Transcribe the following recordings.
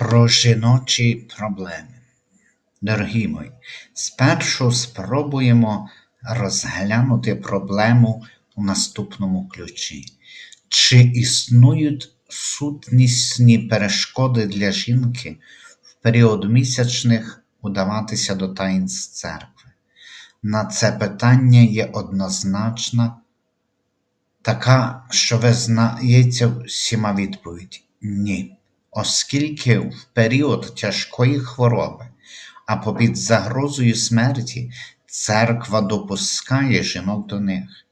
Про жіночі проблеми. Дорогі мої, спершу спробуємо розглянути проблему у наступному ключі. Чи існують сутнісні перешкоди для жінки в період місячних удаватися до таїнств церкви? На це питання є однозначна, така, що визнається всіма відповідь ні оскільки в період тяжкої хвороби або під загрозою смерті церква допускає жінок до них.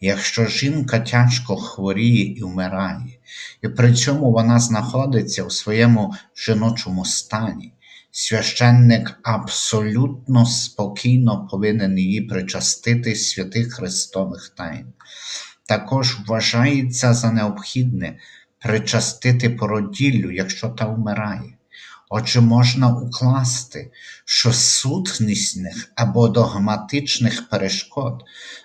Якщо жінка тяжко хворіє і вмирає, і при цьому вона знаходиться у своєму жіночому стані, священник абсолютно спокійно повинен її причастити святих Христових тайн. Також вважається за необхідне причастити породіллю, якщо та вмирає. Отже, можна укласти, що сутнісних або догматичних перешкод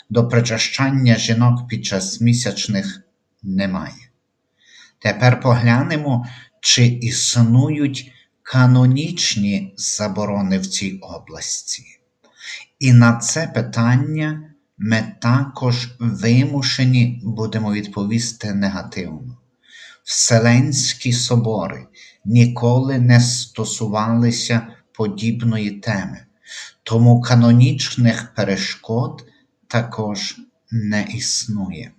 до причащання жінок під час місячних немає. Тепер поглянемо, чи існують канонічні заборони в цій області. І на це питання ми також вимушені будемо відповісти негативно. Вселенські собори ніколи не стосувалися подібної теми, тому канонічних перешкод також не існує.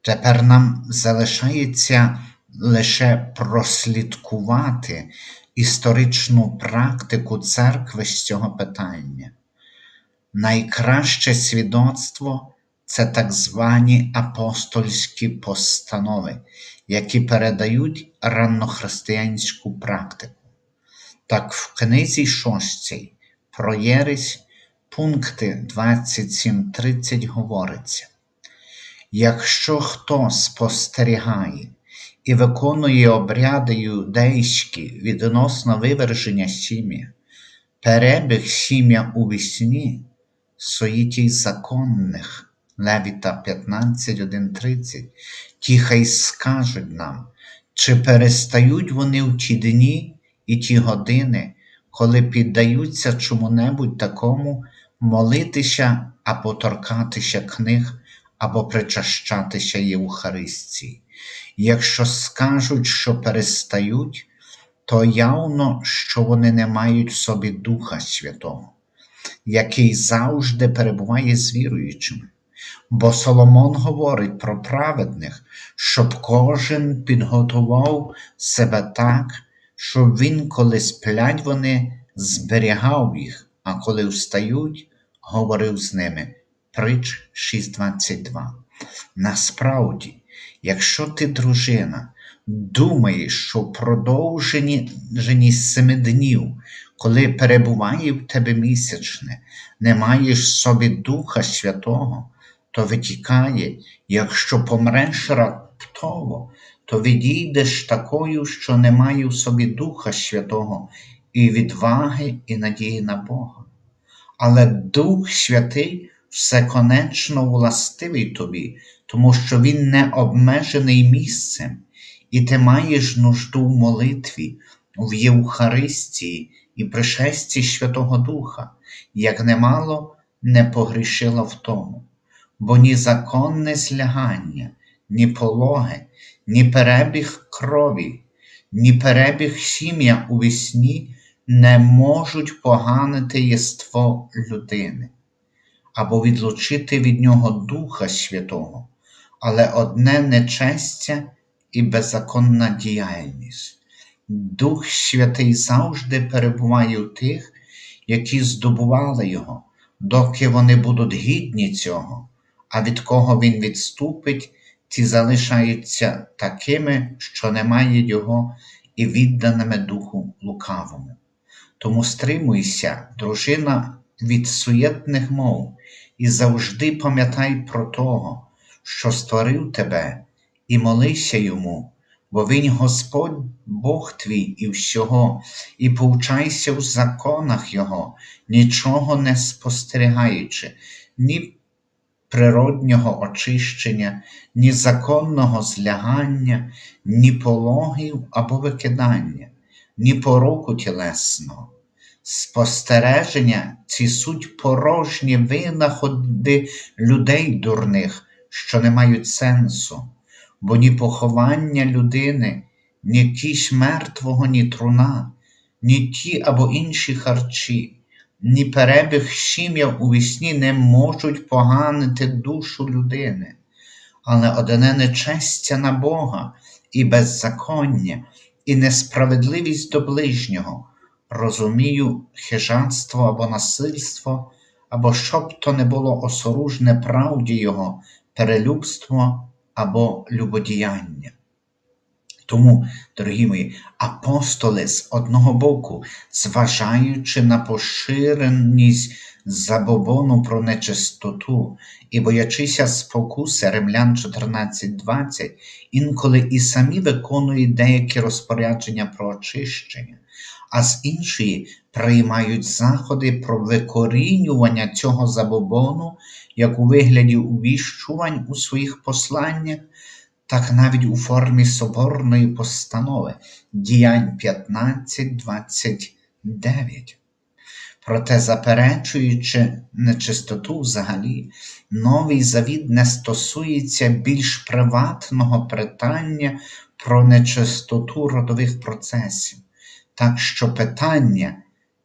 Тепер нам залишається лише прослідкувати історичну практику церкви з цього питання. Найкраще свідоцтво це так звані апостольські постанови, які передають раннохристиянську практику. Так, в книзі шостій про Єресь пункти 27-30 говориться: якщо хто спостерігає і виконує обряди юдейські відносно виверження сім'я, перебіг сім'я у вісні, соїтій законних. Левіта 15.1.30, ті хай скажуть нам, чи перестають вони в ті дні і ті години, коли піддаються чому-небудь такому молитися або торкатися книг, або причащатися Євхаристії. Якщо скажуть, що перестають, то явно, що вони не мають в собі Духа Святого, який завжди перебуває з віруючими. Бо Соломон говорить про праведних, щоб кожен підготував себе так, щоб він, коли сплять вони, зберігав їх, а коли встають, говорив з ними. Притч 6.22. Насправді, якщо ти, дружина, думаєш, що в продовженні семи днів, коли перебуває в тебе місячне, не маєш в собі Духа Святого, то витікає, якщо помреш раптово, то відійдеш такою, що не має в собі Духа Святого, і відваги, і надії на Бога. Але Дух Святий всеконечно властивий тобі, тому що Він не обмежений місцем, і ти маєш нужду в молитві, в Євхаристії і пришесті Святого Духа, як немало не погрішила в тому бо ні законне злягання, ні пологи, ні перебіг крові, ні перебіг сім'я у вісні не можуть поганити єство людини або відлучити від нього Духа Святого, але одне нечестя і беззаконна діяльність. Дух Святий завжди перебуває у тих, які здобували Його, доки вони будуть гідні цього а від кого він відступить, ті залишаються такими, що не мають його і відданими духу лукавому. Тому стримуйся, дружина, від суєтних мов, і завжди пам'ятай про того, що створив тебе, і молися йому, бо Він Господь Бог твій і всього, і повчайся в законах Його, нічого не спостерігаючи, ні природнього очищення, ні законного злягання, ні пологів або викидання, ні пороку тілесного. Спостереження ці суть порожні винаходи людей дурних, що не мають сенсу, бо ні поховання людини, ні кісь мертвого, ні труна, ні ті або інші харчі, ні перебіг щім'я у вісні не можуть поганити душу людини, але одне нечестя на Бога і беззаконня, і несправедливість до ближнього, розумію, хижанство або насильство, або щоб то не було осоружне правді Його, перелюбство або любодіяння. Тому, дорогі мої, апостоли з одного боку, зважаючи на поширеність забобону про нечистоту і боячися спокуси Римлян 14.20, інколи і самі виконують деякі розпорядження про очищення, а з іншої приймають заходи про викорінювання цього забобону як у вигляді увіщувань у своїх посланнях так навіть у формі соборної постанови діянь 15.29. Проте, заперечуючи нечистоту взагалі, новий завіт не стосується більш приватного питання про нечистоту родових процесів, так що питання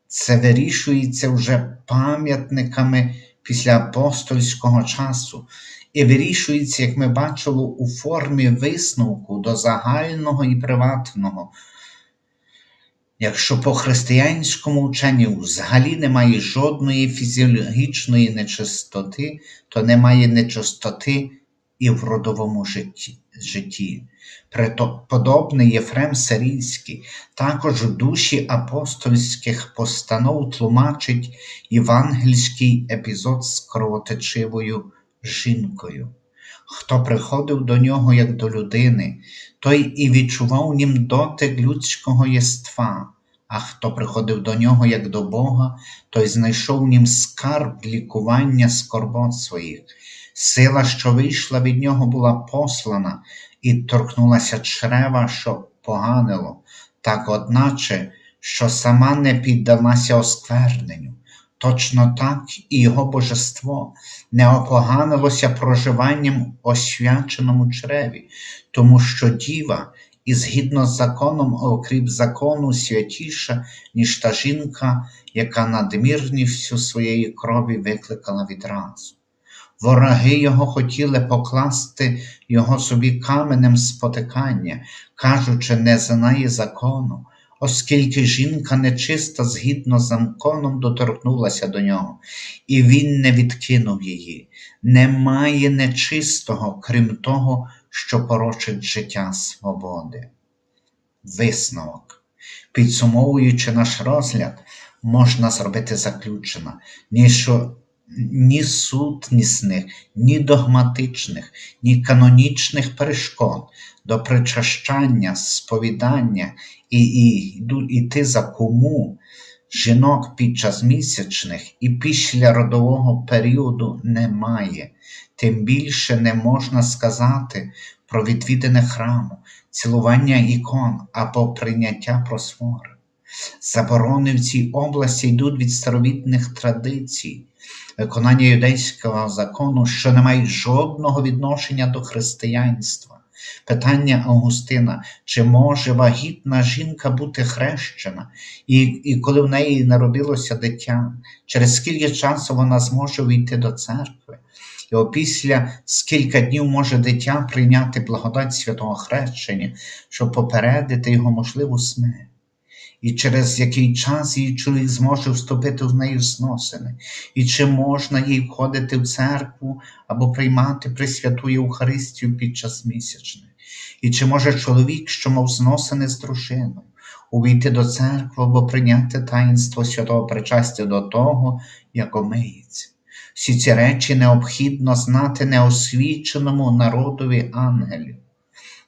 це вирішується вже пам'ятниками після апостольського часу, і вирішується, як ми бачили, у формі висновку до загального і приватного. Якщо по християнському вченню взагалі немає жодної фізіологічної нечистоти, то немає нечистоти і в родовому житті. житті. Преподобний Єфрем Сирійський також в душі апостольських постанов тлумачить євангельський епізод з кровотечивою жінкою. Хто приходив до нього як до людини, той і відчував нім дотик людського єства, а хто приходив до нього як до Бога, той знайшов нім скарб лікування скорбот своїх. Сила, що вийшла від нього, була послана і торкнулася чрева, що поганило, так одначе, що сама не піддалася оскверненню. Точно так і його божество не опоганилося проживанням освяченому чреві, тому що діва, і згідно з законом, окрім закону, святіша, ніж та жінка, яка надмірністю своєї крові викликала відразу. Вороги його хотіли покласти його собі каменем спотикання, кажучи, не знає закону оскільки жінка нечиста згідно з законом доторкнулася до нього, і він не відкинув її. Немає нечистого, крім того, що порочить життя свободи. Висновок. Підсумовуючи наш розгляд, можна зробити заключено, що ні сутнісних, ні догматичних, ні канонічних перешкод до причащання, сповідання і, і йти за кому жінок під час місячних і після родового періоду немає, тим більше не можна сказати про відвідане храму, цілування ікон або прийняття просвори. Заборони в цій області йдуть від старовітних традицій, виконання юдейського закону, що не мають жодного відношення до християнства. Питання Августина, чи може вагітна жінка бути хрещена, і і коли в неї народилося дитя, через скільки часу вона зможе війти до церкви, і опісля скільки днів може дитя прийняти благодать святого хрещення, щоб попередити його можливу смерть і через який час її чоловік зможе вступити в неї в сносини, і чи можна їй входити в церкву або приймати Пресвяту Євхаристію під час місячних, і чи може чоловік, що мав зносини з дружиною, увійти до церкви або прийняти таїнство святого причастя до того, як омиється. Всі ці речі необхідно знати неосвіченому народові ангелів.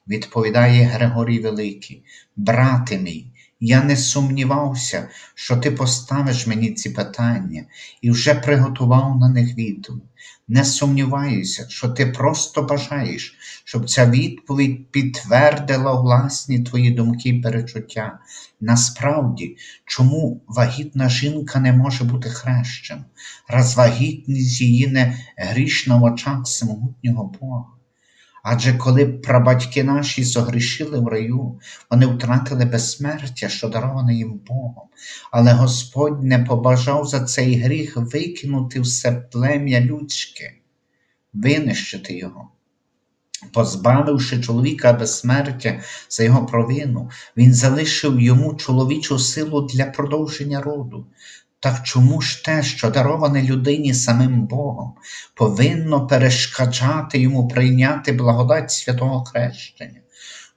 Відповідає Григорій Великий, брате мій, Я не сумнівався, що ти поставиш мені ці питання і вже приготував на них відповідь. Не сумніваюся, що ти просто бажаєш, щоб ця відповідь підтвердила власні твої думки і перечуття. Насправді, чому вагітна жінка не може бути хрещена, раз вагітність її не грішна в очах всемогутнього Бога? Адже коли прабатьки наші согрішили в раю, вони втратили безсмертя, що дароване їм Богом, але Господь не побажав за цей гріх викинути все плем'я людське, винищити його. Позбавивши чоловіка безсмертя за його провину, він залишив йому чоловічу силу для продовження роду. Так чому ж те, що дароване людині самим Богом, повинно перешкоджати йому прийняти благодать святого хрещення?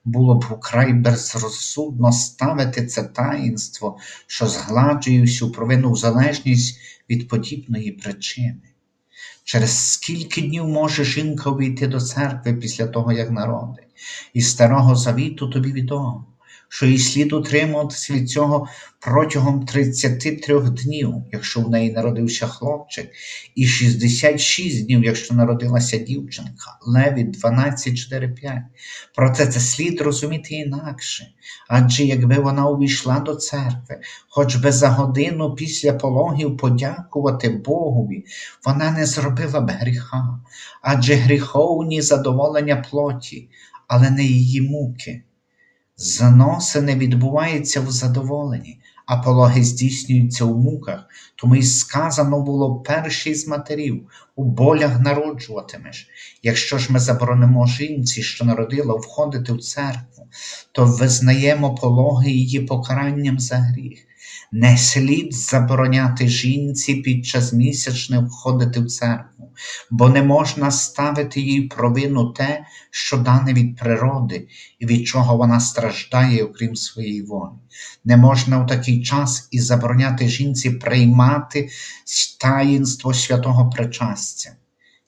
Було б вкрай безрозсудно ставити це таїнство, що згладжує всю провину в залежність від подібної причини. Через скільки днів може жінка увійти до церкви після того, як народить? Із старого завіту тобі відомо, що їй слід утримуватися від цього протягом 33 днів, якщо в неї народився хлопчик, і 66 днів, якщо народилася дівчинка, Леві 12, 4, 5. Проте це слід розуміти інакше, адже якби вона увійшла до церкви, хоч би за годину після пологів подякувати Богові, вона не зробила б гріха, адже гріховні задоволення плоті, але не її муки. Заноси не відбуваються в задоволенні, а пологи здійснюються у муках, тому й сказано було перший з матерів, у болях народжуватимеш. Якщо ж ми заборонимо жінці, що народила, входити в церкву, то визнаємо пологи її покаранням за гріх. Не слід забороняти жінці під час місячних входити в церкву, бо не можна ставити їй провину те, що дане від природи, і від чого вона страждає, окрім своєї волі. Не можна у такий час і забороняти жінці приймати таїнство святого причастя.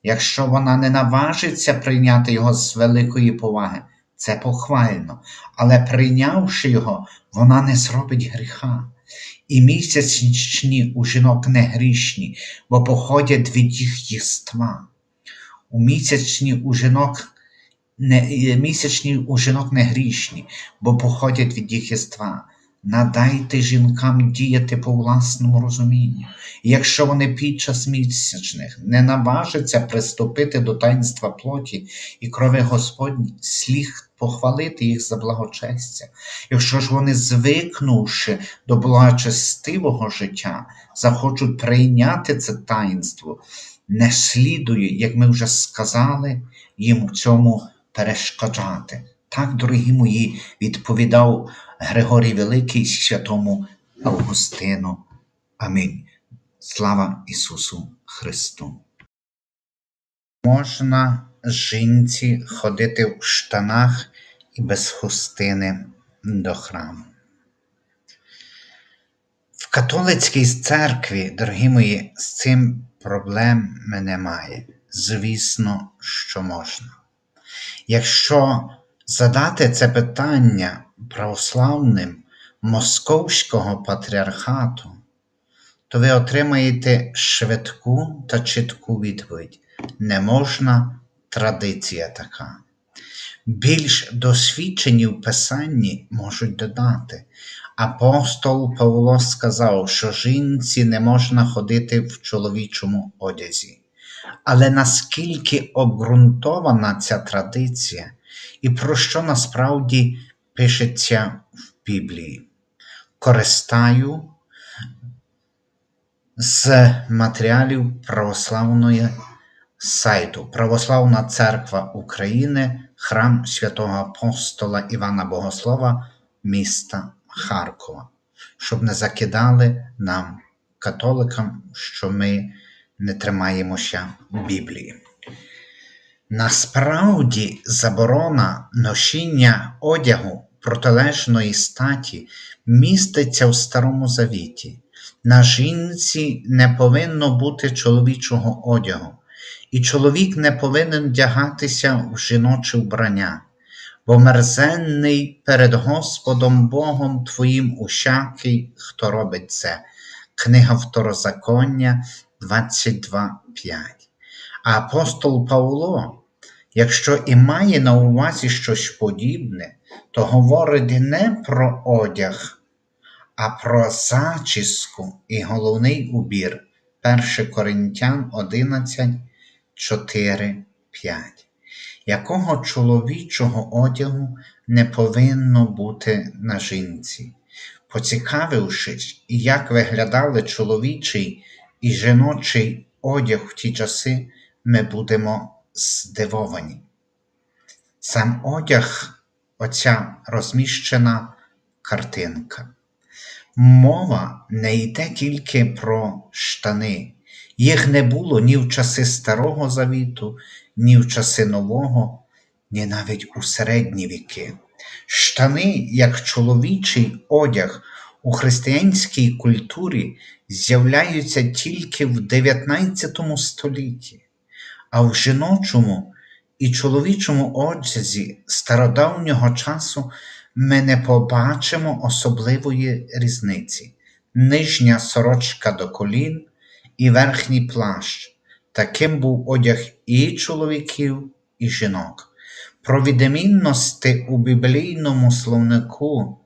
Якщо вона не наважиться прийняти його з великої поваги, це похвально, але прийнявши його, вона не зробить гріха. І місячні у жінок не грішні, бо походять від їх єства. У місячні у жінок не, місячні у жінок не грішні, бо походять від їх єства. Надайте жінкам діяти по власному розумінню. Якщо вони під час місячних не наважаться приступити до таїнства плоті і крови Господні, слід похвалити їх за благочестя. Якщо ж вони, звикнувши до благочестивого життя, захочуть прийняти це таїнство, не слідує, як ми вже сказали, їм в цьому перешкоджати. Так, дорогі мої, відповідав Григорій Великий святому Августину. Амінь. Слава Ісусу Христу. Можна жінці ходити в штанах і без хустини до храму. В католицькій церкві, дорогі мої, з цим проблем немає. Звісно, що можна. Якщо задати це питання православним Московського патріархату, то ви отримаєте швидку та чітку відповідь. Не можна традиція така. Більш досвідчені в писанні можуть додати. Апостол Павло сказав, що жінці не можна ходити в чоловічому одязі. Але наскільки обґрунтована ця традиція, і про що насправді пишеться в Біблії? Користаю з матеріалів православної сайту Православна Церква України, храм святого апостола Івана Богослова, міста Харкова, щоб не закидали нам, католикам, що ми не тримаємося Біблії. Насправді заборона ношіння одягу протилежної статі міститься в Старому Завіті. На жінці не повинно бути чоловічого одягу, і чоловік не повинен вдягатися в жіноче вбрання. бо мерзенний перед Господом Богом Твоїм усякий, хто робить це. Книга Второзаконня 22.5. А апостол Павло, якщо і має на увазі щось подібне, то говорить не про одяг, а про зачіску і головний убір 1 Коринтян 11, 4, 5. Якого чоловічого одягу не повинно бути на жінці? Поцікавившись, як виглядали чоловічий і жіночий одяг в ті часи, ми будемо здивовані. Сам одяг, оця розміщена картинка. Мова не йде тільки про штани. Їх не було ні в часи Старого Завіту, ні в часи Нового, ні навіть у середні віки. Штани, як чоловічий одяг у християнській культурі, з'являються тільки в 19 столітті, а в жіночому і чоловічому одязі стародавнього часу ми не побачимо особливої різниці. Нижня сорочка до колін і верхній плащ. Таким був одяг і чоловіків, і жінок. Про відмінності у біблійному словнику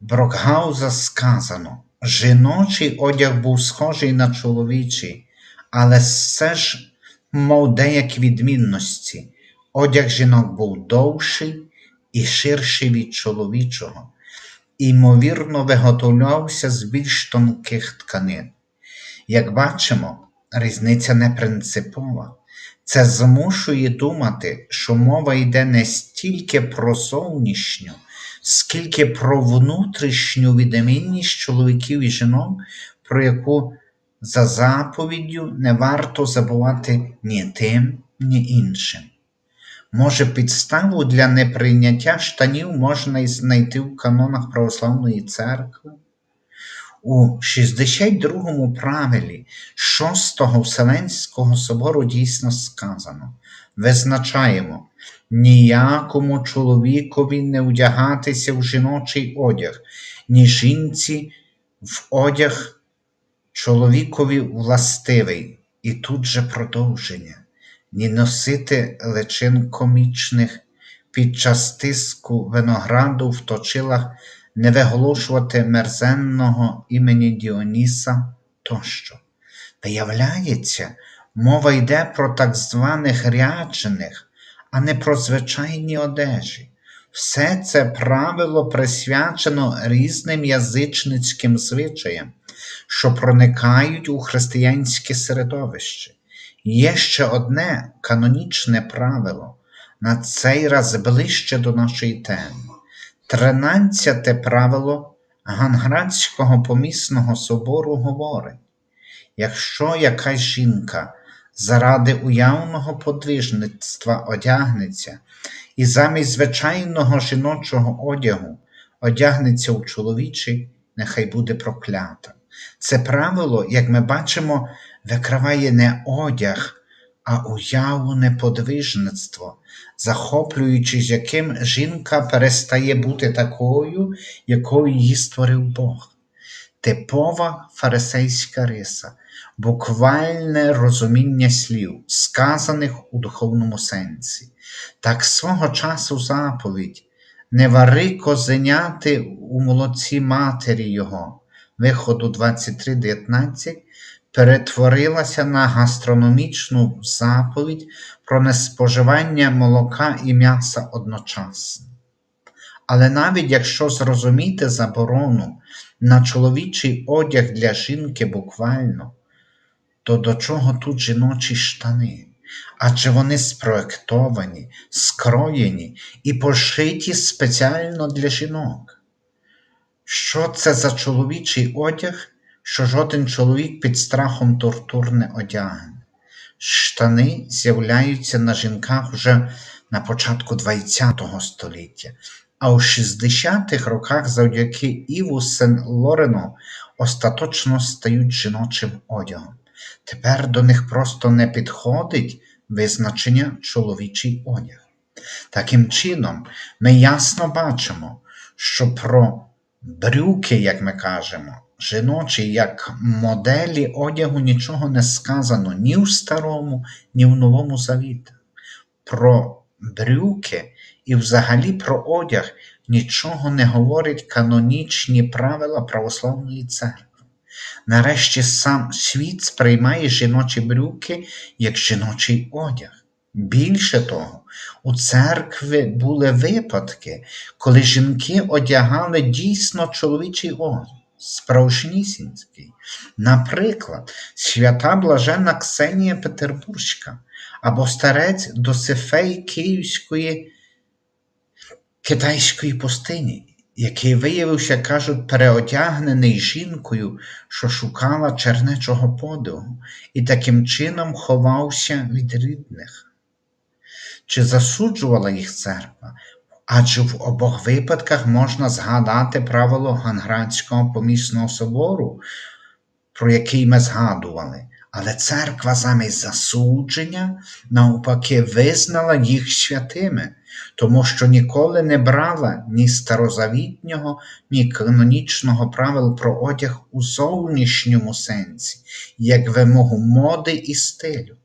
Брокгауза сказано, жіночий одяг був схожий на чоловічий, але все ж мав деякі відмінності. Одяг жінок був довший і ширший від чоловічого, ймовірно, виготовлявся з більш тонких тканин. Як бачимо, різниця не принципова. Це змушує думати, що мова йде не стільки про зовнішню, скільки про внутрішню відмінність чоловіків і жінок, про яку за заповіддю не варто забувати ні тим, ні іншим. Може, підставу для неприйняття штанів можна й знайти в канонах Православної церкви? У 62-му правилі Шостого Вселенського собору дійсно сказано: визначаємо, ніякому чоловікові не вдягатися в жіночий одяг, ні жінці в одяг чоловікові властивий, і тут же продовження, ні носити личин комічних під час тиску винограду в точилах не виголошувати мерзенного імені Діоніса тощо. Виявляється, мова йде про так званих ряджених, а не про звичайні одежі. Все це правило присвячено різним язичницьким звичаям, що проникають у християнське середовище. Є ще одне канонічне правило, на цей раз ближче до нашої теми. Тринадцяте правило Ганградського помісного собору говорить: якщо якась жінка заради уявного подвижництва одягнеться і замість звичайного жіночого одягу одягнеться у чоловічий, нехай буде проклята. Це правило, як ми бачимо, викриває не одяг, а уявне подвижництво, захоплюючись яким жінка перестає бути такою, якою її створив Бог. Типова фарисейська риса, буквальне розуміння слів, сказаних у духовному сенсі. Так свого часу заповідь не вари козеняти у молоці матері Його, виходу 23.19, перетворилася на гастрономічну заповідь про неспоживання молока і м'яса одночасно. Але навіть якщо зрозуміти заборону на чоловічий одяг для жінки буквально, то до чого тут жіночі штани? Адже вони спроектовані, скроєні і пошиті спеціально для жінок. Що це за чоловічий одяг, що жоден чоловік під страхом тортур не одягне? Штани з'являються на жінках вже на початку ХХ століття, а у 60-х роках завдяки Іву Сен Лорену остаточно стають жіночим одягом. Тепер до них просто не підходить визначення чоловічий одяг. Таким чином, ми ясно бачимо, що про брюки, як ми кажемо, жіночі як моделі одягу нічого не сказано ні в Старому, ні в Новому Завіті. Про брюки і взагалі про одяг нічого не говорять канонічні правила православної церкви. Нарешті сам світ сприймає жіночі брюки як жіночий одяг. Більше того, у церкві були випадки, коли жінки одягали дійсно чоловічий одяг, справжнісінький. Наприклад, свята блаженна Ксенія Петербурзька або старець Досифей Київської китайської пустині, який виявився, кажуть, переодягнений жінкою, що шукала чернечого подиву, і таким чином ховався від рідних. Чи засуджувала їх церква? Адже в обох випадках можна згадати правило Ганградського помісного собору, про який ми згадували, але церква замість засудження навпаки визнала їх святими, тому що ніколи не брала ні старозавітнього, ні канонічного правил про одяг у зовнішньому сенсі, як вимогу моди і стилю,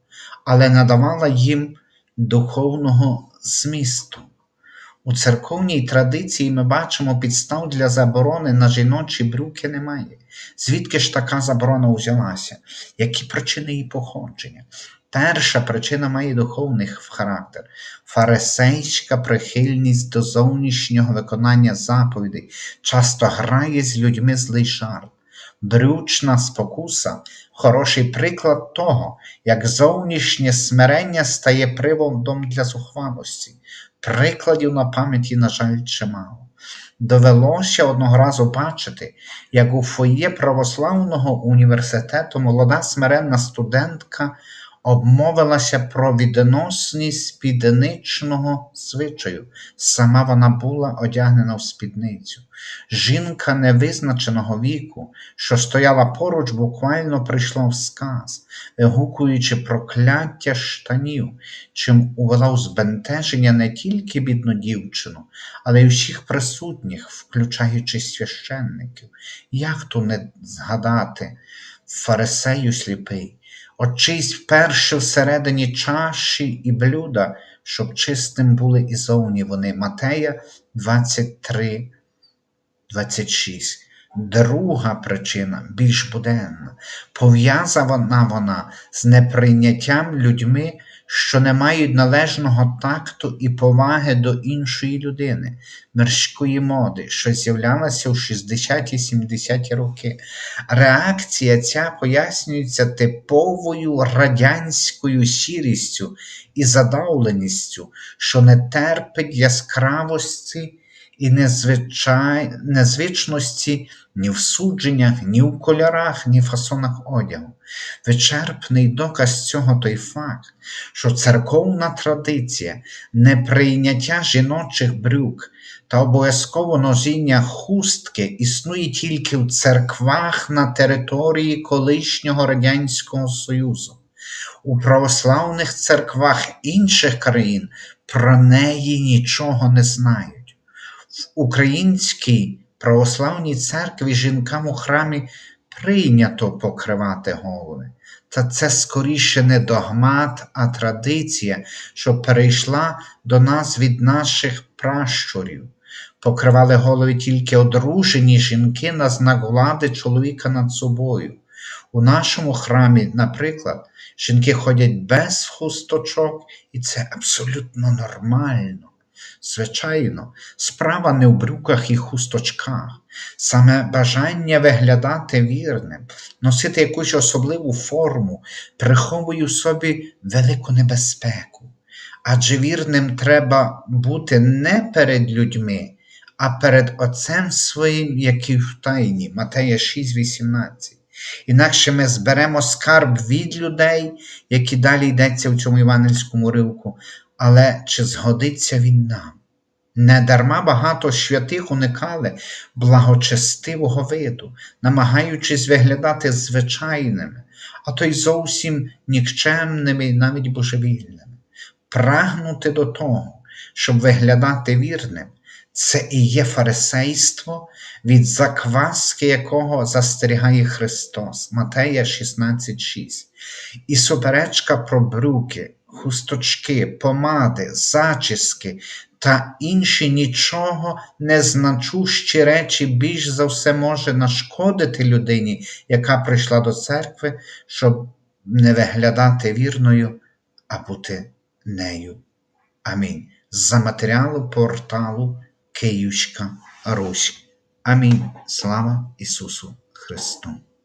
але надавала їм духовного змісту. У церковній традиції ми бачимо підстав для заборони на жіночі брюки немає. Звідки ж така заборона взялася? Які причини її походження? Перша причина має духовний характер, фарисейська прихильність до зовнішнього виконання заповідей, часто грає з людьми злий жарт. Брючна спокуса хороший приклад того, як зовнішнє смирення стає приводом для зухвалості. Прикладів на пам'яті, на жаль, чимало. Довелося одного разу бачити, як у фоє православного університету молода смиренна студентка обмовилася про відносність спідничного звичаю. Сама вона була одягнена в спідницю. Жінка невизначеного віку, що стояла поруч, буквально прийшла в сказ, вигукуючи прокляття штанів, чим увела в збентеження не тільки бідну дівчину, але й всіх присутніх, включаючи священників. Як то не згадати фарисею сліпий? Очись вперше всередині чаші і блюда, щоб чистим були і зовні вони. Матея 23, 26. Друга причина більш буденна, пов'язана вона з неприйняттям людьми що не мають належного такту і поваги до іншої людини, мирської моди, що з'являлася у 60-70-ті роки. Реакція ця пояснюється типовою радянською сірістю і задавленістю, що не терпить яскравості і незвичай... незвичності ні в судженнях, ні в кольорах, ні в фасонах одягу. Вичерпний доказ цього той факт, що церковна традиція неприйняття жіночих брюк та обов'язково носіння хустки існує тільки в церквах на території колишнього Радянського Союзу. У православних церквах інших країн про неї нічого не знають. Українській православній церкві жінкам у храмі прийнято покривати голови. Та це скоріше не догмат, а традиція, що перейшла до нас від наших пращурів. Покривали голови тільки одружені жінки на знак влади чоловіка над собою. У нашому храмі, наприклад, жінки ходять без хусточок, і це абсолютно нормально. Звичайно, справа не в брюках і хусточках, саме бажання виглядати вірним, носити якусь особливу форму, приховує в собі велику небезпеку. Адже вірним треба бути не перед людьми, а перед Отцем своїм, який в тайні, Матея 6,18. Інакше ми зберемо скарб від людей, які далі йдеться в цьому івангельському ривку, але чи згодиться він нам? Недарма багато святих уникали благочестивого виду, намагаючись виглядати звичайними, а то й зовсім нікчемними навіть божевільними, прагнути до того, щоб виглядати вірним. Це і є фарисейство, від закваски якого застерігає Христос. Матея 16,6. І суперечка про брюки, хусточки, помади, зачіски та інші нічого не значущі речі більш за все може нашкодити людині, яка прийшла до церкви, щоб не виглядати вірною, а бути нею. Амінь. За матеріалу порталу Київська Русь. Амінь. Слава Ісусу Христу!